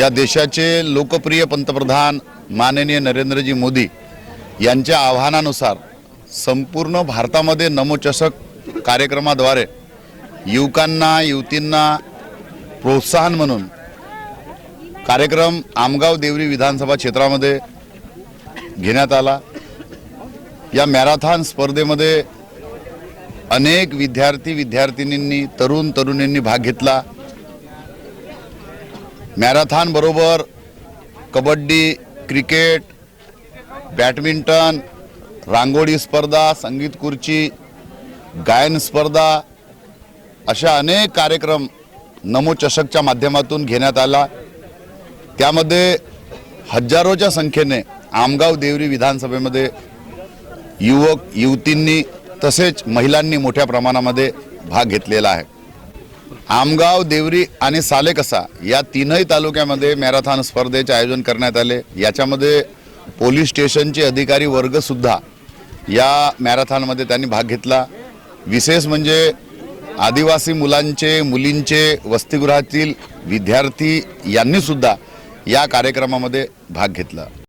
या देशाचे लोकप्रिय पंतप्रधान माननीय नरेंद्रजी मोदी यांच्या आव्हानानुसार संपूर्ण भारतामध्ये नमोचषक कार्यक्रमाद्वारे युवकांना युवतींना प्रोत्साहन म्हणून कार्यक्रम आमगाव देवरी विधानसभा क्षेत्रामध्ये घेण्यात आला. या मॅरेथॉन स्पर्धेमध्ये अनेक विद्यार्थी विद्यार्थिनींनी तरुण तरुणींनी भाग घेतला. मॅरेथॉनबरोबर कबड्डी क्रिकेट बॅडमिंटन रांगोळी स्पर्धा संगीत खुर्ची गायन स्पर्धा अशा अनेक कार्यक्रम नमो चषकच्या माध्यमातून घेण्यात आला. त्यामध्ये हजारोच्या संख्येने आमगाव देवरी विधानसभेमध्ये युवक युवतींनी तसेच महिलांनी मोठ्या प्रमाणामध्ये भाग घेतलेला आहे. आमगाव देवरी आणि सालेकसा या तीनही तालुक्यामध्ये मॅरेथॉन स्पर्धेचे आयोजन करण्यात आले. याच्यामध्ये पोलीस स्टेशनचे अधिकारी वर्गसुद्धा या मॅरेथॉनमध्ये त्यांनी भाग घेतला. विशेष म्हणजे आदिवासी मुलांचे मुलींचे वसतिगृहातील विद्यार्थी यांनीसुद्धा या कार्यक्रमामध्ये भाग घेतला.